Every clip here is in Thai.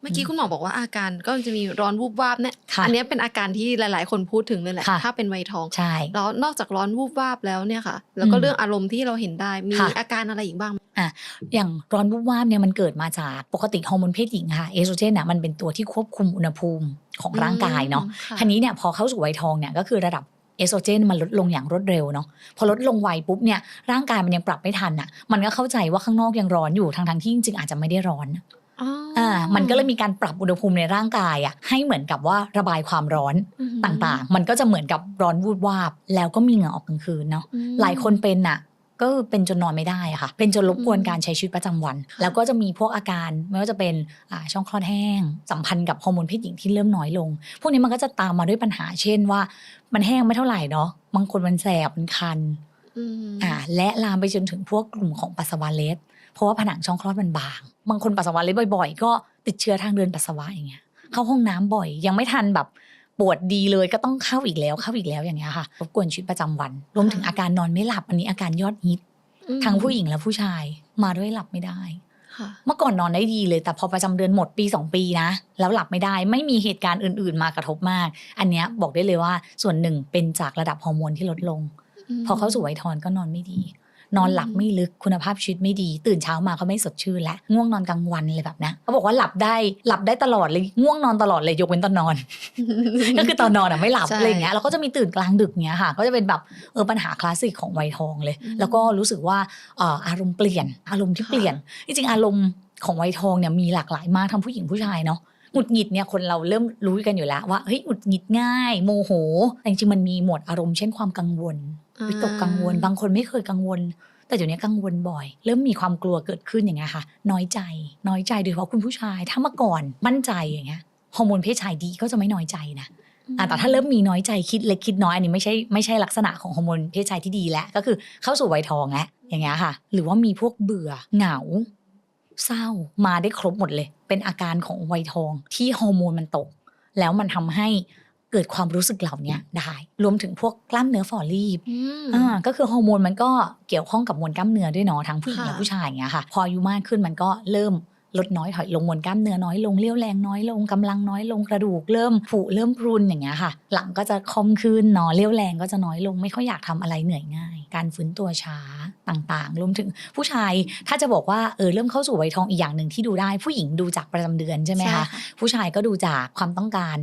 เมื่อกี้คุณหมอบอกว่าอาการก็จะมีร้อนวูบวาบเนี่ยค่ะอันเนี้ยเป็นอาการที่หลาย ๆ คนพูดถึงเลยแหละค่ะถ้าเป็นวัยทองใช่แล้วนอกจากร้อนวูบวาบแล้วเนี่ยค่ะ แล้วก็อืมเรื่องอารมณ์ที่เราเห็นได้มีค่ะอาการอะไรอีกบ้างไหมอย่างร้อนวูบวาบเนี่ยมันเกิดมาจากปกติฮอร์โมนเพศหญิงค่ะเอสโตรเจนน่ะมันเป็นตัวที่ควบคุมอุณหภูมิของร่างกายเนาะค่ะทีนี้เนี่ยพอเข้าสู่วัยทองเนี่ยก็คือระดับเอสโตรเจนมันลดลงอย่างรวดเร็วเนาะพอลดลงไวปุ๊บเนี่ยร่างกายมันยังปรับไม่ทันอะมันก็เข้าใจว่าข้างนอกยังร้อนอยู่ทางทางๆที่จริงๆอาจจะไม่ได้ร้อน อ๋อออ่ามันก็เลยมีการปรับอุณหภูมิในร่างกายอะให้เหมือนกับว่าระบายความร้อนอืมต่างๆ มันก็จะเหมือนกับร้อนวูบวาบ แล้วก็มีเหงื่อออกกลางคืนเนาะอืมหลายคนเป็นน่ะก็เป็นจนนอนไม่ได้อะค่ะ เป็นจนรบกวนอืมการใช้ชีวิตประจำวัน แล้วก็จะมีพวกอาการไม่ว่าจะเป็นอ่าช่องคลอดแห้ง สัมพันธ์กับฮอร์โมนเพศหญิงที่เริ่มน้อยลง พวกนี้มันก็จะตามมาด้วยปัญหา เช่นว่า มันแห้งไม่เท่าไหร่เนาะ บางคนมันแสบ มันคันอืมอ่า และลามไปจนถึงพวกกลุ่มของปัสสาวะเล็ด เพราะว่าผนังช่องคลอดมันบาง บางคนปัสสาวะเล็ดบ่อยๆ ก็ติดเชื้อทางเดินปัสสาวะอย่างเงี้ย เข้าห้องน้ำบ่อย ยังไม่ทันแบบปวดดีเลยก็ต้องเข้าอีกแล้วเข้าอีกแล้วอย่างเงี้ยค่ะรบกวนชีวิตประจำวัน รวมถึงอาการนอนไม่หลับอันนี้อาการยอดฮิตอืมทั้งผู้หญิงและผู้ชายมาด้วยหลับไม่ได้ค่ะเมื่อก่อนนอนได้ดีเลย แต่พอประจำเดือนหมดปี 2 ปีนะ แล้วหลับไม่ได้ไม่มีเหตุการณ์อื่น ๆ มากระทบมาก อันเนี้ยบอกได้เลยว่าส่วนหนึ่งเป็นจากระดับฮอร์โมนที่ลดลงมพอเข้าสู่วัยทอนก็นอนไม่ดี นอนหลับไม่ลึกคุณภาพชีวิตไม่ดี ตื่นเช้ามาก็ไม่สดชื่นและง่วงนอนกลางวันเลยแบบนะเขาบอกว่าหลับได้หลับได้ตลอดเลยง่วงนอนตลอดเลยยกเว้นตอนนอน ก็คือตอนนอนอะไม่หลับใช่อะไรอย่างเงี้ยแล้วก็จะมีตื่นกลางดึกเงี้ยค่ะก็จะเป็นแบบเออปัญหาคลาสสิกของวัยทองเลยอืมแล้วก็รู้สึกว่าเอ่ออารมณ์เปลี่ยน อารมณ์ที่ค่ะเปลี่ยน จริงๆอารมณ์ของวัยทองเนี่ยมีหลากหลายมากทั้งผู้หญิงผู้ชายเนาะหงุดหงิดเนี่ยคนเราเริ่มรู้กันอยู่แล้วว่าเฮ้ยหงุดหงิดง่าย โมโหแต่จริงๆมันมีหมวดอารมณ์เช่นความกังวล วิตกกังวล บางคนไม่เคยกังวล แต่เดี๋ยวนี้กังวลบ่อย เริ่มมีความกลัวเกิดขึ้นอย่างเงี้ยค่ะ น้อยใจ น้อยใจโดยเฉพาะคุณผู้ชาย ถ้าเมื่อก่อนมั่นใจอย่างเงี้ยฮอร์โมนเพศชายดีก็จะไม่น้อยใจนะอะแต่ถ้าเริ่มมีน้อยใจคิดเล็กคิดน้อยอันนี้ไม่ใช่ไม่ใช่ลักษณะของฮอร์โมนเพศชายที่ดีแล้วก็คือเข้าสู่วัยทองแล้วอย่างเงี้ยค่ะ หรือว่ามีพวกเบื่อเหงา เศร้ามาได้ครบหมดเลย เป็นอาการของวัยทองที่ฮอร์โมนมันตก แล้วมันทำให้ เกิดความรู้สึกเหล่านี้ได้รวมถึงพวกกล้ามเนื้อฝ่อรีบอืมอ่าก็คือฮอร์โมนมันก็เกี่ยวข้องกับมวลกล้ามเนื้อด้วยเนาะทั้งผู้หญิงค่ะและผู้ชายอย่างเงี้ยค่ะ พออายุมากขึ้นมันก็เริ่มลดน้อยถอยลงมวลกล้ามเนื้อน้อยลงเลี้ยวแรงน้อยลงกำลังน้อยลงกระดูกเริ่มผุเริ่มพรุนอย่างเงี้ยค่ะ หลังก็จะคอมขึ้นเนาะเลี้ยวแรงก็จะน้อยลงไม่ค่อยอยากทำอะไรเหนื่อยง่าย การฟื้นตัวช้าต่างๆ รวมถึงผู้ชายถ้าจะบอกว่าเออเริ่มเข้าสู่วัยทองอีกอย่างหนึ่งที่ดูได้ ผู้หญิงดูจากประจำเดือนใช่ไหมคะผู้ชายก็ดูจากความต้องการ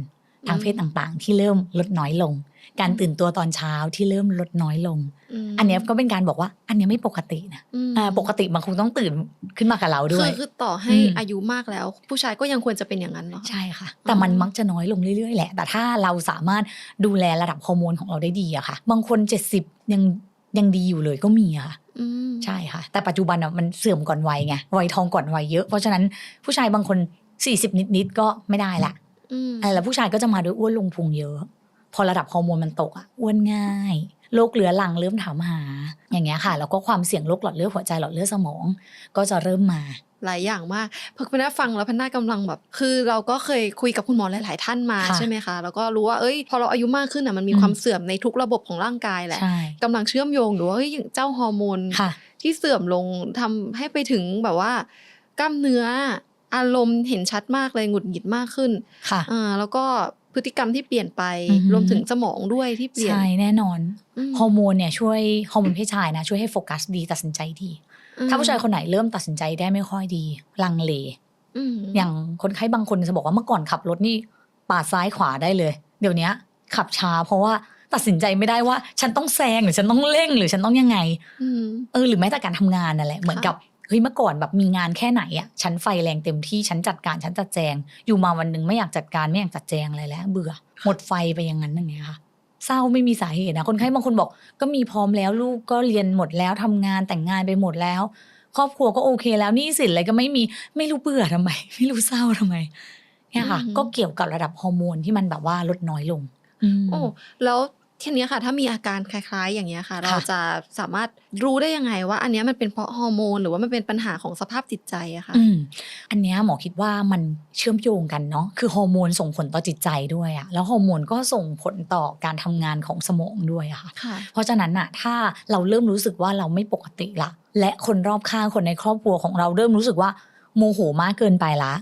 ทางเพศต่างๆ ที่เริ่มลดน้อยลง การตื่นตัวตอนเช้าที่เริ่มลดน้อยลงมอันเนี้ยก็เป็นการบอกว่า อันเนี้ยไม่ปกตินะอืมอ่าปกติมันคงต้องตื่นขึ้นมากับเราด้คืวยอคือต่อให้อืมอายุมากแล้ว ผู้ชายก็ยังควรจะเป็นอย่างนั้นเนาะใช่ค่ะ แต่มันมักจะน้อยลงเรื่อยๆแหละ แต่ถ้าเราสามารถดูแลระดับฮอร์โมนของเราได้ดีอะค่ะ บางคน70ยังยังดีอยู่เลยก็มีอะค่ะอืมใช่ค่ะ แต่ปัจจุบันอะมันเสื่อมก่อนวัยไงวัยทองก่อนวัยเยอะ เพราะฉะนั้นผู้ชายบางคน 40 นิดๆก็ไม่ได้ละอืมเออ แล้วผู้ชายก็จะมาด้วยอ้วนลงพุงเยอะ พอระดับฮอร์โมนมันตกอะอ้วนง่ายโรคเรื้อรังเริ่มถามหา อย่างเงี้ยค่ะ แล้วก็ความเสี่ยงโรคหลอดเลือดหัวใจหลอดเลือดสมอง ก็จะเริ่มมาหลายอย่างมากพอคุณน้าฟังแล้วพันน่ากำลังแบบ คือเราก็เคยคุยกับคุณหมอหลาย ๆ ท่านมาค่ะใช่ไหมคะแล้วก็รู้ว่าเอ้ย พอเราอายุมากขึ้นอะมันมีอืมความเสื่อมในทุกระบบของร่างกายแหละใช่กำลังเชื่อมโยงหรือว่าเฮ้ยอย่างเจ้าฮอร์โมนค่ะที่เสื่อมลงทำให้ไปถึงแบบว่ากล้ามเนื้อ อารมณ์เห็นชัดมากเลยหงุดหงิดมากขึ้นค่ะอ่าแล้วก็พฤติกรรมที่เปลี่ยนไปอือหือรวมถึงสมองด้วยที่เปลี่ยนใช่แน่นอนอืมฮอร์โมนเนี่ยช่วยฮอร์โมนเพศชายนะช่วยให้โฟกัสดีตัดสินใจดี ถ้าผู้ชายคนไหนเริ่มตัดสินใจได้ไม่ค่อยดี ลังเลอืมอย่างคนไข้บางคนจะบอกว่าเมื่อก่อนขับรถนี่ปาดซ้ายขวาได้เลย เดี๋ยวนี้ขับช้าเพราะว่าตัดสินใจไม่ได้ว่า ฉันต้องแซงหรือฉันต้องเร่ง หรือฉันต้องยังไงอืมเออหรือแม้แต่การทำงานนั่นแหละเหมือนกับ เฮ้ยเมื่อก่อนแบบมีงานแค่ไหนอะฉันไฟแรงเต็มที่ฉันจัดการฉันจัดแจง อยู่มาวันหนึ่งไม่อยากจัดการไม่อยากจัดแจงอะไรแล้ว เบื่อ หมดไฟไปอย่างนั้นอย่างเงี้ยค่ะเศร้าไม่มีสาเหตุนะคนไข้บางคนบอก ก็มีพร้อมแล้วลูกก็เรียนหมดแล้วทำงานแต่งงานไปหมดแล้ว ครอบครัวก็โอเคแล้วหนี่สินอะไรก็ไม่มีไม่รู้เบื่อทำไม ไม่รู้เศร้าทำไมเนี่ยค่ะอือหือก็เกี่ยวกับระดับฮอร์โมนที่มันแบบว่าลดน้อยลงอืมโอ้แล้ว ทีเนี้ยค่ะ ถ้ามีอาการคล้ายๆ อย่างเงี้ยค่ะ เราจะสามารถรู้ได้ยังไงว่า อันเนี้ยมันเป็นเพราะฮอร์โมนหรือว่ามันเป็นปัญหาของสภาพจิตใจอะค่ะอืมอันเนี้ยหมอคิดว่ามันเชื่อมโยงกันเนาะคือฮอร์โมนส่งผลต่อจิตใจด้วยอะแล้วฮอร์โมนก็ส่งผลต่อการทำงานของสมองด้วยอะค่ะค่ะ เพราะฉะนั้นอะถ้าเราเริ่มรู้สึกว่าเราไม่ปกติละและคนรอบข้างคนในครอบครัวของเราเริ่มรู้สึกว่าโมโหมากเกินไปละ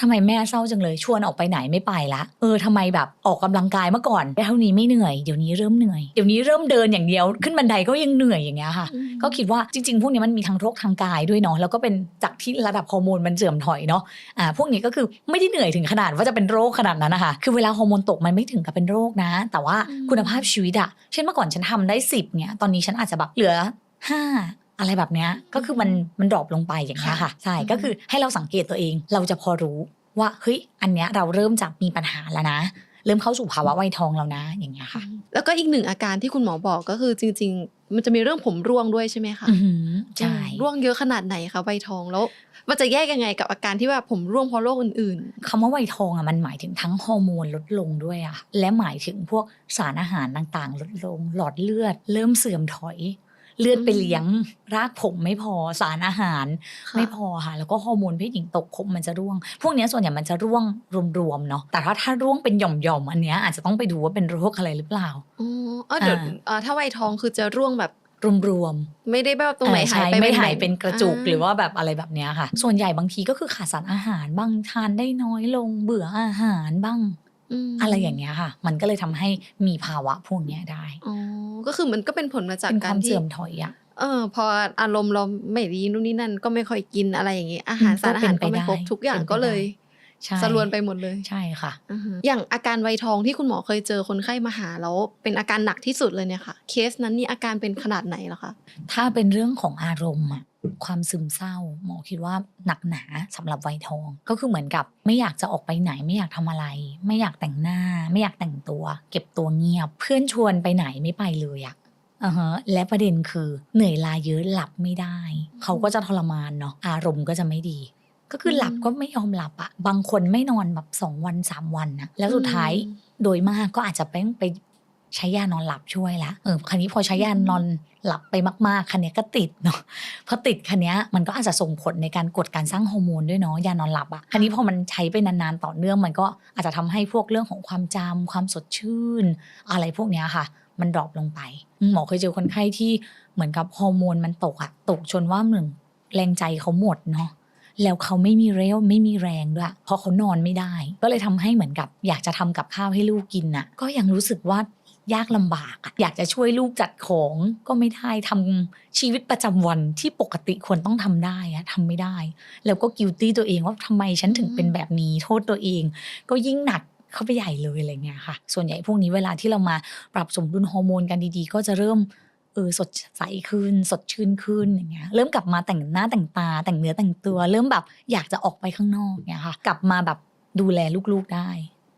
ทำไมแม่เศร้าจังเลยชวนออกไปไหนไม่ไปละเออทำไมแบบออกกำลังกายเมื่อก่อนได้เท่านี้ไม่เหนื่อยเดี๋ยวนี้เริ่มเหนื่อยเดี๋ยวนี้เริ่มเดินอย่างเดียวขึ้นบันไดก็ยังเหนื่อยอย่างเงี้ยค่ะอืมก็คิดว่าจริง ๆ พวกนี้มันมีทั้งโรคทางกายด้วยเนาะแล้วก็เป็นจากที่ระดับฮอร์โมนมันเสื่อมถอยเนาะอ่าพวกนี้ก็คือไม่ได้เหนื่อยถึงขนาดว่าจะเป็นโรคขนาดนั้นนะคะคือเวลาฮอร์โมนตกมันไม่ถึงกับเป็นโรคนะ แต่ว่าอืมคุณภาพชีวิตอะเช่นเมื่อก่อนฉันทำได้สิบเนี่ยตอนนี้ฉันอาจจะแบบเหลือห้า อะไรแบบเนี้ยก็คือมันมันดรอปลงไปอย่างเงี้ยค่ะใช่ก็คือให้เราสังเกตตัวเอง เราจะพอรู้ว่าเฮ้ยอันเนี้ยเราเริ่มจะมีปัญหาแล้วนะเริ่มเข้าสู่ภาวะวัยทองแล้วนะอย่างเงี้ยค่ะ แล้วก็อีกหนึ่งอาการที่คุณหมอบอกก็คือจริง ๆ มันจะมีเรื่องผมร่วงด้วยใช่ไหมคะอือหือใช่อืมร่วงเยอะขนาดไหนคะใบทองแล้วมันจะแยกยังไงกับอาการที่ว่าผมร่วงเพราะโรคอื่นคำว่าวัยทองอะมันหมายถึงทั้งฮอร์โมนลดลงด้วยอะและหมายถึงพวกสารอาหารต่างๆ ลดลง หลอดเลือด เริ่มเสื่อมถอย เลือดไปเลี้ยงรากผมไม่พอสารอาหารๆค่ะไม่พอค่ะแล้วก็ฮอร์โมนเพศหญิงตกผมมันจะร่วง พวกเนี้ยส่วนใหญ่มันจะร่วงรวมๆเนาะแต่ถ้าถ้าร่วงเป็นหย่อมๆอันเนี้ยอาจจะต้องไปดูว่าเป็นโรคอะไรหรือเปล่าอ๋อเออเดี๋ยวอ่าเอ่อถ้าใบทองคือจะร่วงแบบรวมๆไม่ได้แบบตรงไหนอ่หายไปใช่ไม่หายแบ่งๆเป็นกระจุกอ่าหรือว่าแบบอะไรแบบเนี้ยค่ะ ส่วนใหญ่บางทีก็คือขาดสารอาหารบ้างทานได้น้อยลงเบื่ออาหารบ้างม อะไรอย่างเงี้ยค่ะ มันก็เลยทำให้มีภาวะพวกเนี้ยได้อ๋อก็คือมันก็เป็นผลมาจากเป็นคการวามที่เสื่อมถอยอะเออพออารมณ์เราไม่ดีนู่นนี่นั่นก็ไม่ค่อยกินอะไรอย่างงี้อาหารอืมสารอาหารก็ก็เป็นไปไม่ครบได้ทุกอย่างเป็นไปก็เลยใช่สรวนไปหมดเลยใช่ค่ะอือฮึอย่างอาการไวทองที่คุณหมอเคยเจอคนไข้มาหาแล้วเป็นอาการหนักที่สุดเลยเนี่ยค่ะ เคสนั้นนี่อาการเป็นขนาดไหนเหรอคะถ้าเป็นเรื่องของอารมณ์อะ ความซึมเศร้า หมอคิดว่าหนักหนาสำหรับวัยทอง ก็คือเหมือนกับไม่อยากจะออกไปไหนไม่อยากทำอะไร ไม่อยากแต่งหน้า ไม่อยากแต่งตัว เก็บตัวเงียบ เพื่อนชวนไปไหนไม่ไปเลยอะอ่าฮะและประเด็นคือเหนื่อยลาเยอะหลับไม่ได้ เขาก็จะทรมานเนาะอารมณ์ก็จะไม่ดี ก็คือหลับก็ไม่ยอมหลับอะบางคนไม่นอนแบบสองวันสามวันนะแล้วสุดท้ายอืมโดยมากก็อาจจะไปไป ใช้ยานอนหลับช่วยละเออคันนี้พอใช้ยานอนหลับไปมากๆคันนี้ยก็ติดเนาะพอติดคันนี้ยมันก็อาจจะส่งผลในการกดการสร้างฮอร์โมนด้วยเนาะยานอนหลับอะคันนี้พอมันใช้ไปนานๆต่อเนื่องมันก็อาจจะทำให้พวกเรื่องของความจำความสดชื่น อะไรพวกเนี้ยค่ะ มันดรอปลงไปอืมหมอเคยเจอคนไข้ที่เหมือนกับฮอร์โมนมันตกอะตกจนว่าหนึ่งแรงใจเขาหมดเนาะแล้วเขาไม่มีเรี่ยวไม่มีแรงด้วยเพราะเขานอนไม่ได้ ก็เลยทำให้เหมือนกับ อยากจะทำกับข้าวให้ลูกกินน่ะ ก็ยังรู้สึกว่า ยากลำบากอะอยากจะช่วยลูกจัดของก็ไม่ได้ทำชีวิตประจำวันที่ปกติควรต้องทำได้อะทำไม่ได้ แล้วก็กิลตี้ตัวเองว่าทำไมฉันถึงเป็นแบบนี้โทษตัวเอง ก็ยิ่งหนักเข้าไปใหญ่เลยอะไรเงี้ยค่ะ ส่วนใหญ่พวกนี้เวลาที่เรามาปรับสมดุลฮอร์โมนกันดีๆ ก็จะเริ่มเออสดใสขึ้น สดชื่นขึ้นอย่างเงี้ย เริ่มกลับมาแต่งหน้าแต่งตา แต่งเนื้อแต่งตัว เริ่มแบบอยากจะออกไปข้างนอกเนี่ยค่ะ กลับมาแบบดูแลลูกๆได้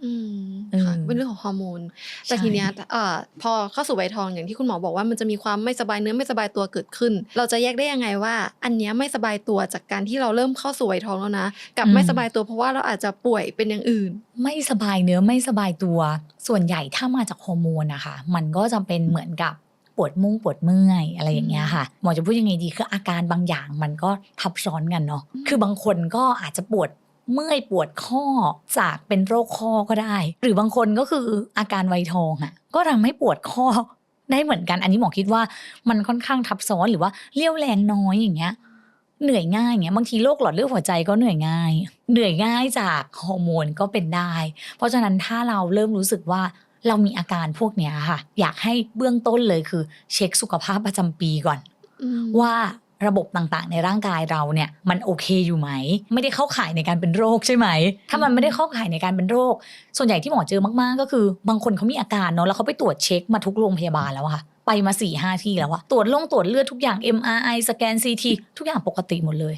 อืมเออค่ะเป็นเรื่องของฮอร์โมนแต่ทีเนี้ยเอ่อพอเข้าสู่วัยทองอย่างที่คุณหมอบอกว่ามันจะมีความไม่สบายเนื้อไม่สบายตัวเกิดขึ้น เราจะแยกได้ยังไงว่า อันเนี้ยไม่สบายตัวจากการที่เราเริ่มเข้าสู่วัยทองแล้วนะ กับไม่สบายตัวเพราะว่าเราอาจจะป่วยเป็นอย่างอื่น ไม่สบายเนื้อไม่สบายตัว ส่วนใหญ่ถ้ามาจากฮอร์โมนนะคะมันก็จะเป็นเหมือนกับปวดมุ่งปวดเมื่อยอะไรอย่างเงี้ยค่ะหมอจะพูดยังไงดีคืออาการบางอย่างมันก็ทับซ้อนกันเนาะอืมคือบางคนก็อาจจะปวด เมื่อยปวดข้อจากเป็นโรคข้อก็ได้ หรือบางคนก็คืออาการไวยทองอะก็ทำให้ปวดข้อได้เหมือนกัน อันนี้หมอคิดว่ามันค่อนข้างทับซ้อนหรือว่าเรี่ยวแรงน้อยอย่างเงี้ยเหนื่อยง่ายอย่างเงี้ยบางทีโรคหลอดเลือดหัวใจก็เหนื่อยง่าย เหนื่อยง่ายจากฮอร์โมนก็เป็นได้ เพราะฉะนั้นถ้าเราเริ่มรู้สึกว่าเรามีอาการพวกเนี้ยค่ะ อยากให้เบื้องต้นเลยคือ เช็คสุขภาพประจำปีก่อนอืมว่า ระบบต่างๆ ในร่างกายเราเนี่ยมันโอเคอยู่ไหม ไม่ได้เข้าข่ายในการเป็นโรคใช่ไหม ถ้ามันไม่ได้เข้าข่ายในการเป็นโรค ส่วนใหญ่ที่หมอเจอมากๆ ก็คือบางคนเขามีอาการเนาะแล้วเขาไปตรวจเช็คมาทุกโรงพยาบาลแล้วอะค่ะไปมา4ี่ห้าที่แล้วอะตรวจลงตรวจเลือดทุกอย่าง MRI สแกน CT ทุกอย่างปกติหมดเลย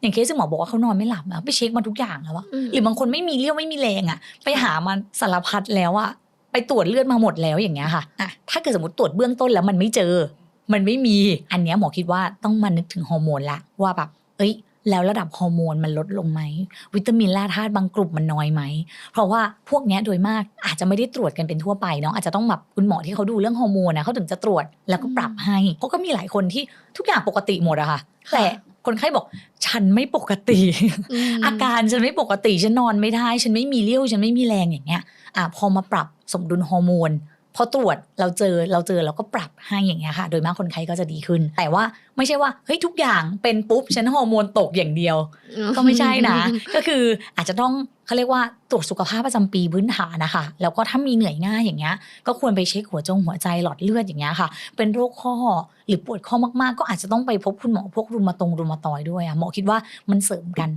อย่างเคสที่หมอบอกว่าเขานอนไม่หลับอะไปเช็คมาทุกอย่างแล้วอะอืมหรือบางคนไม่มีเรี่ยวไม่มีแรงอะไปหามาสารพัดแล้วอะไปตรวจเลือดมาหมดแล้วอย่างเงี้ยค่ะอะถ้าเกิดสมมติตรวจเบื้องต้นแล้วมันไม่เจอ มันไม่มี อันเนี้ยหมอคิดว่าต้องมานึกถึงฮอร์โมนละว่าแบบ เอ้ย แล้วระดับฮอร์โมนมันลดลงไหม วิตามินแร่ธาตุบางกลุ่มมันน้อยไหม เพราะว่าพวกเนี้ยโดยมากอาจจะไม่ได้ตรวจกันเป็นทั่วไปเนาะอาจจะต้องแบบคุณหมอที่เขาดูเรื่องฮอร์โมนนะเขาถึงจะตรวจแล้วก็ปรับให้เพราะก็มีหลายคนที่ทุกอย่างปกติหมดอะค่ะแต่คนไข้บอกฉันไม่ปกติมอาการฉันไม่ปกติฉันนอนไม่ได้ ฉันไม่มีเรี่ยวฉันไม่มีแรงอย่างเงี้ยอะพอมาปรับสมดุลฮอร์โมน พอตรวจเราเจอเราเจอเราก็ปรับให้อย่างเงี้ยค่ะ โดยมากคนไข้ก็จะดีขึ้น แต่ว่าไม่ใช่ว่าเฮ้ยทุกอย่างเป็นปุ๊บฉันฮอร์โมนตกอย่างเดียว ก็ไม่ใช่นะ ก็คืออาจจะต้อง เขาเรียกว่าตรวจสุขภาพประจำปีพื้นฐานนะคะ แล้วก็ถ้ามีเหนื่อยง่ายอย่างเงี้ย ก็ควรไปเช็คหัวจงหัวใจหลอดเลือดอย่างเงี้ยค่ะ เป็นโรคข้อหรือปวดข้อมากๆ ก็อาจจะต้องไปพบคุณหมอพวกรุมาตรงรุมาตอยด้วยอะหมอคิดว่ามันเสริมกัน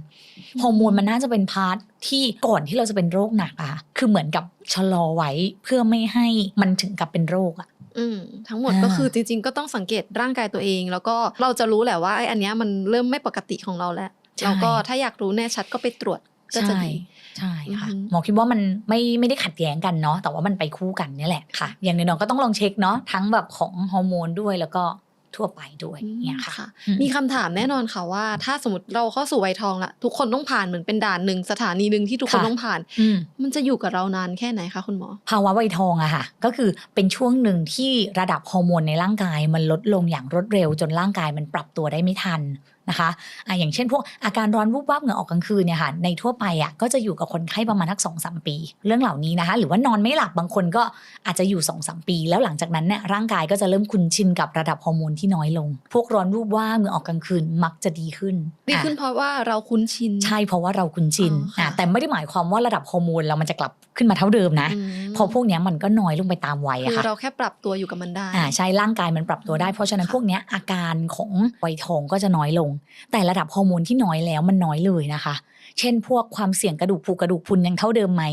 ฮอร์โมนมันน่าจะเป็นพาร์ทที่ก่อนที่เราจะเป็นโรคหนักอะค่ะคือเหมือนกับชะลอไว้เพื่อไม่ให้มันถึงกับเป็นโรคอะอืมทั้งหมดอ่าก็คือจริง ๆ ก็ต้องสังเกตร่างกายตัวเอง แล้วก็เราจะรู้แหละว่าไอ้อันเนี้ยมันเริ่มไม่ปกติของเราแล้วแล้วก็ถ้าอยากรู้แน่ชัดก็ไปตรวจก็จะใช่ดี ใช่ค่ะอือหือหมอคิดว่ามันไม่ไม่ได้ขัดแย้งกันเนาะแต่ว่ามันไปคู่กันเนี่ยแหละค่ะ อย่างน้อยๆก็ต้องลองเช็คเนาะทั้งแบบของฮอร์โมนด้วยแล้วก็ทั่วไปด้วยเนี่ยค่ะค่ะอืมมีคำถามแน่นอนค่ะว่า ถ้าสมมติเราเข้าสู่วัยทองละทุกคนต้องผ่านเหมือนเป็นด่านหนึ่งสถานีหนึ่งที่ทุกคนค่ะต้องผ่านอืมมันจะอยู่กับเรานานแค่ไหนคะคุณหมอ ภาวะวัยทองอะค่ะ ก็คือเป็นช่วงหนึ่งที่ระดับฮอร์โมนในร่างกาย มันลดลงอย่างรวดเร็วจนร่างกายมันปรับตัวได้ไม่ทัน นะคะอะอย่างเช่นพวกอาการร้อนวูบวาบเหงื่อออกกลางคืนเนี่ยค่ะในทั่วไปอะก็จะอยู่กับคนไข้ประมาณทักสองสามปี เรื่องเหล่านี้นะคะ หรือว่านอนไม่หลับบางคนก็อาจจะอยู่2อสปี แล้วหลังจากนั้นเนี่ยร่างกายก็จะเริ่มคุ้นชินกับระดับฮอร์โมนที่น้อยลง พวกร้อนวูบวาบเหงื่อออกกลางคืนมักจะดีขึ้นดีขึ้นอะเพราะว่าเราคุ้นชิน ใช่เพราะว่าเราคุ้นชินอ๋อค่ะอะแต่ไม่ได้หมายความว่าระดับฮอร์โมนเรามันจะกลับขึ้นมาเท่าเดิมนะอืมเพอพวกเนี้ยมันก็น้อยลงไปตามวัยคือะอค่ะเราแค่ปรับตัวอยู่กับมันได้อ่าใช่ร่างกายมันปรับตัวได้เพราะฉะนั้นค่ะพวกเนี้ยอาการของวัยทองก็จะน้อยลงแต่ระดับฮอร์โมนที่น้อยแล้วมันน้อยเลยนะคะ เช่น พวกความเสี่ยงกระดูกผูกระดูกพุนยังเท่าเดิมไหม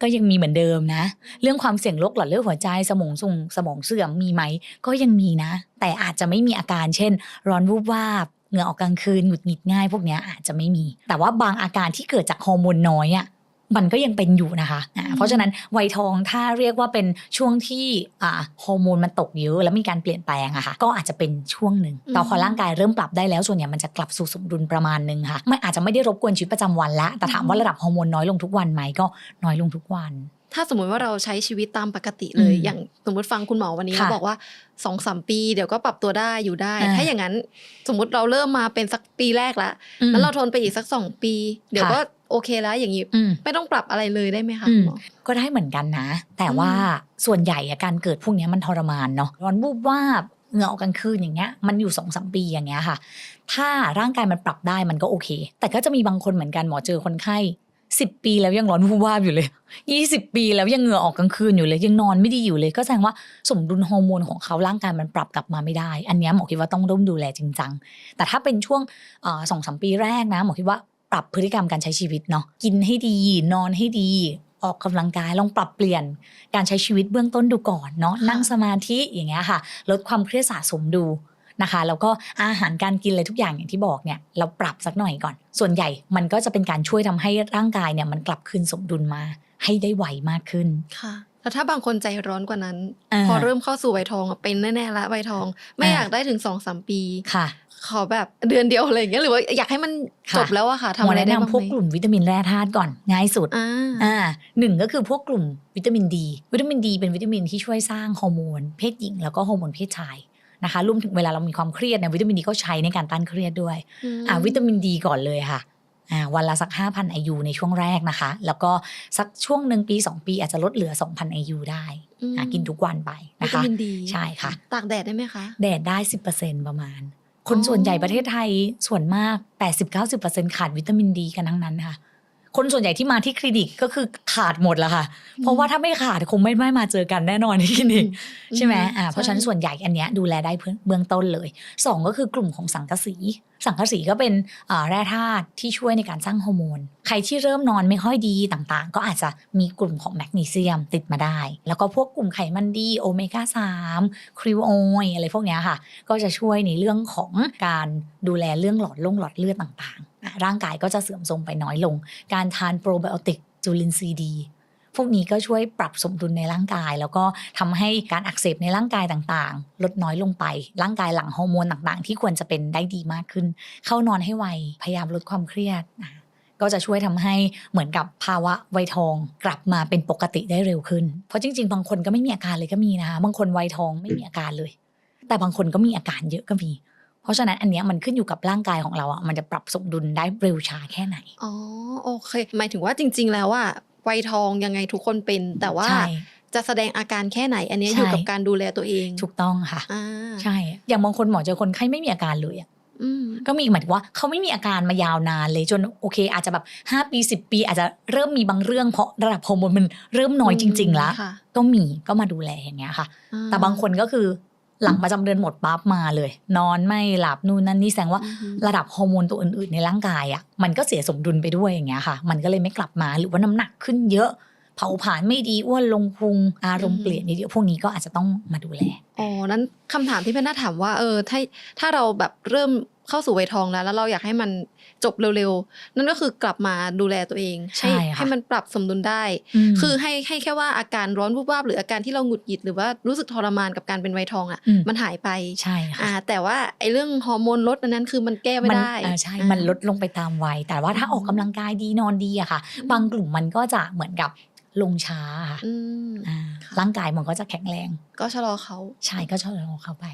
ก็ยังมีเหมือนเดิมนะ เรื่องความเสี่ยงโรคหลอดเลือดหัวใจสมองส่งสมองเสื่อมมีไหม ก็ยังมีนะ แต่อาจจะไม่มีอาการ เช่น ร้อนวูบวาบเหงื่อออกกลางคืนหงุดหงิดง่าย พวกนี้อาจจะไม่มี แต่ว่าบางอาการที่เกิดจากฮอร์โมนน้อยอะ มันก็ยังเป็นอยู่นะคะอ่าเพราะฉะนั้นวัยทองถ้าเรียกว่าเป็นช่วงที่อ่าฮอร์โมนมันตกเยอะแล้วมีการเปลี่ยนแปลงอะค่ะก็อาจจะเป็นช่วงหนึ่งแต่พอร่างกายเริ่มปรับได้แล้วส่วนใหญ่มันจะกลับสู่สมดุลประมาณหนึ่งค่ะไม่อาจจะไม่ได้รบกวนชีวิตประจำวันละแต่ถามว่าระดับฮอร์โมนน้อยลงทุกวันไหมก็น้อยลงทุกวันถ้าสมมุติว่าเราใช้ชีวิตตามปกติเลยอืมอย่างสมมติฟังคุณหมอวันนี้ค่ะเขาบอกว่าสองสามปีเดี๋ยวก็ปรับตัวได้อยู่ได้อ่าถ้าอย่างนั้นสมมติเราเริ่มมาเป็นสักปีแรกละอืมแล้วเราทนไปอีกสักสองปี เดี๋ยวค่ะก็ โอเคแล้วอย่างนี้อืมไม่ต้องปรับอะไรเลยได้ไหมคะอืคุมณหมอก็ได้เหมือนกันนะ แต่ว่าส่วนใหญ่อะการเกิดพวกเนี้ยมันทรมานเนาะร้อนวูบวาบเหงื่อออกกลางคืนอย่างเงี้ยมันอยู่สองสามปีอย่างเงี้ยค่ะ ถ้าร่างกายมันปรับได้มันก็โอเค แต่ก็จะมีบางคนเหมือนกันหมอเจอคนไข้สิบปีแล้วยังร้อนวูบวาบอยู่เลยยี่สิบปีแล้วยังเหงื่อออกกลางคืนอยู่เลย ยังนอนไม่ดีอยู่เลย ก็แสดงว่าสมดุลฮอร์โมนของเขาร่างกายมันปรับกลับมาไม่ได้ อันเนี้ยหมอคิดว่าต้องร่วมดูแลจริงจังแต่ถ้าเป็นช่วงสองสามปีแรกนะหมอคิดว่า ปรับพฤติกรรมการใช้ชีวิตเนาะกินให้ดี นอนให้ดี ออกกำลังกายลองปรับเปลี่ยนการใช้ชีวิตเบื้องต้นดูก่อนเนาะค่ะนั่งสมาธิอย่างเงี้ยค่ะ ลดความเครียดสะสมดูนะคะแล้วก็อาหารการกินอะไรทุกอย่างอย่างที่บอกเนี่ยเราปรับสักหน่อยก่อน ส่วนใหญ่มันก็จะเป็นการช่วยทำให้ร่างกายเนี่ยมันกลับคืนสมดุลมาให้ได้ไวมากขึ้นค่ะแล้วถ้าบางคนใจร้อนกว่านั้นอ่าพอเริ่มเข้าสู่วัยทองอะเป็นแน่ๆละวัยทอง ไม่อ่าอยากได้ถึงสองสามปีค่ะ ขอแบบเดือนเดียวอะไรอย่างเงี้ยหรือว่าอยากให้มันค่ะจบแล้วอะค่ะหทำมออะไรแนะได้บ้างนำพวกไหมกลุ่มวิตามินแร่ธาตุก่อนง่ายสุดอ่าอ่าหนึ่งก็คือพวกกลุ่มวิตามินดี วิตามินดีเป็นวิตามินที่ช่วยสร้างฮอร์โมนเพศหญิงแล้วก็ฮอร์โมนเพศชายนะคะรวมถึงเวลาเรามีความเครียดเนี่ยวิตามินดีก็ใช้ในการต้านเครียดด้วยอ่าวิตามินดีก่อนเลยค่ะอ่าวันละสัก 5,000 IU ในช่วงแรกนะคะ แล้วก็สักช่วงหนึ่งปี 2 ปีอาจจะลดเหลือ 2,000 IU ได้อืมอ่ากินทุกวันไปวินะตาคะมินดีใช่ค่ะตากแดดได้ไหมคะ แดดได้ 10%ประมาณ คนอ๋อส่วนใหญ่ประเทศไทยส่วนมาก 80-90%ขาดวิตามินดีกันทั้งนั้นค่ะ คนส่วนใหญ่ที่มาที่คลินิกก็คือขาดหมดแล้วค่ะ เพราะว่าถ้าไม่ขาดคงไม่ไม่มาเจอกันแน่นอนที่คลินิกใช่ไหมอ่าเพราะฉะนั้นส่วนใหญ่อันเนี้ยดูแลได้เพื่อเบื้องต้นเลยสองก็คือกลุ่มของสังกะสี สังกะสีก็เป็นอ่าแร่ธาตุที่ช่วยในการสร้างฮอร์โมน ใครที่เริ่มนอนไม่ค่อยดีต่างๆ ก็อาจจะมีกลุ่มของแมกนีเซียมติดมาได้ แล้วก็พวกกลุ่มไขมันดีโอเมก้า3คริวออยอะไรพวกเนี้ยค่ะ ก็จะช่วยในเรื่องของการดูแลเรื่องหลอดลงหลอดเลือดต่างๆอะ ร่างกายก็จะเสื่อมโทรมไปน้อยลง การทานโปรไบโอติกจุลินทรีย์ดีพวกนี้ก็ช่วยปรับสมดุลในร่างกาย แล้วก็ทำให้การอักเสบในร่างกายต่างๆ ลดน้อยลงไป ร่างกายหลั่งฮอร์โมนต่างๆ ที่ควรจะเป็นได้ดีมากขึ้น เข้านอนให้ไว พยายามลดความเครียด ก็จะช่วยทำให้เหมือนกับภาวะวัยทอง กลับมาเป็นปกติได้เร็วขึ้น เพราะจริง ๆ บางคนก็ไม่มีอาการเลยก็มีนะคะบางคนวัยทองไม่มีอาการเลย แต่บางคนก็มีอาการเยอะก็มี เพราะฉะนั้นอันเนี้ยมันขึ้นอยู่กับร่างกายของเราอะมันจะปรับสมดุลได้เร็วช้าแค่ไหน อ๋อโอเค หมายถึงว่าจริง ๆ แล้วว่าวัยทองยังไงทุกคนเป็นแต่ว่า ใช่ จะแสดงอาการแค่ไหน อันเนี้ยใช่ อยู่กับการดูแลตัวเองถูกต้องค่ะ อ่าใช่ อย่างบางคนหมอเจอคนไข้ไม่มีอาการเลยอะอืมก็มีหมายถึงว่าเขาไม่มีอาการมายาวนานเลยจนโอเค อาจจะแบบ 5 ปี 10 ปี อาจจะเริ่มมีบางเรื่องเพราะระดับฮอร์โมนมันเริ่มน้อยจริงๆแล้วค่ะก็มีก็มาดูแลอย่างเงี้ยค่ะ อ่แต่บางคนก็คือ หลังประจำเดือนหมดปั๊บมาเลย นอนไม่หลับนู่นนั่นนี่แสดงว่าอือฮึระดับฮอร์โมนตัวอื่นๆ ในร่างกายอะมันก็เสียสมดุลไปด้วยอย่างเงี้ยค่ะ มันก็เลยไม่กลับมาหรือว่าน้ำหนักขึ้นเยอะ เผาผลาญไม่ดีอ้วนลงพุงอารมณ์เปลี่ยนนิดเดียวพวกนี้ก็อาจจะต้องมาดูแลอ๋อนั้นคำถามที่เป็นน่าถามว่าเออถ้าถ้าเราแบบเริ่ม เข้าสู่วัยทองแล้วแล้วเราอยากให้มันจบเร็วๆ นั่นก็คือกลับมาดูแลตัวเองใช่ให้ค่ะให้มันปรับสมดุลได้มคือให้ให้แค่ว่าอาการร้อนวูบวาบหรืออาการที่เราหงุดหงิดหรือว่ารู้สึกทรมานกับการเป็นวัยทองอะอืมมันหายไปใช่ค่ะอ่าแต่ว่าไอ้เรื่องฮอร์โมนลดอันนั้นคือมันแก้ไม่มันได้เออใช่อ่ามันลดลงไปตามวัย แต่ว่าถ้าอืมออกกำลังกายดีนอนดีอะค่ะ บางกลุ่มมันก็จะเหมือนกับลงช้าค่ะอืมอ่าค่ะร่างกายมันก็จะแข็งแรง ก็ชะลอเขาใช่ก็ชะลอเข้าไป